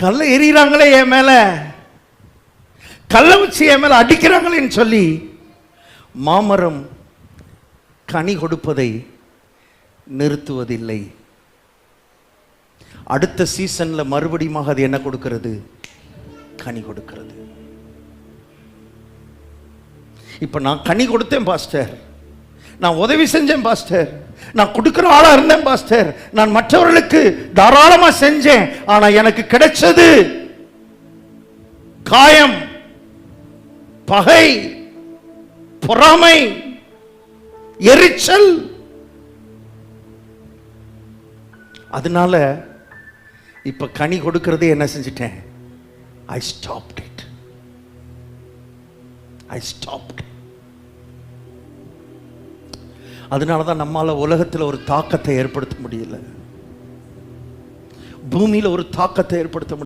கல்லை எறிகிறாங்களே என் மேல. கல்லை வச்சு என் மேல அடிக்கிறாங்களேன்னு சொல்லி மாமரம் கனி கொடுப்பதை நிறுத்துவதில்லை. அடுத்த சீசன்ல மறுபடியும் அது என்ன கொடுக்கிறது? கனி கொடுக்கிறது. இப்ப நான் கனி கொடுத்தேன் பாஸ்டர். நான் உதவி செஞ்சேன் பாஸ்டர். நான் கொடுக்கிற ஆளா இருந்தேன் பாஸ்டர். நான் மற்றவர்களுக்கு தாராளமா செஞ்சேன் ஆனா எனக்கு கிடைச்சது காயம் பகை பொறாமை எரிச்சல். அதனால இப்ப கனி கொடுக்கறதே என்ன செஞ்சிட்டேன்? I stopped it I stopped அதனால தான் நம்மால உலகத்தில் ஒரு தாக்கத்தை ஏற்படுத்த முடியல. பூமியில் ஒரு தாக்கத்தை ஏற்படுத்த முடியல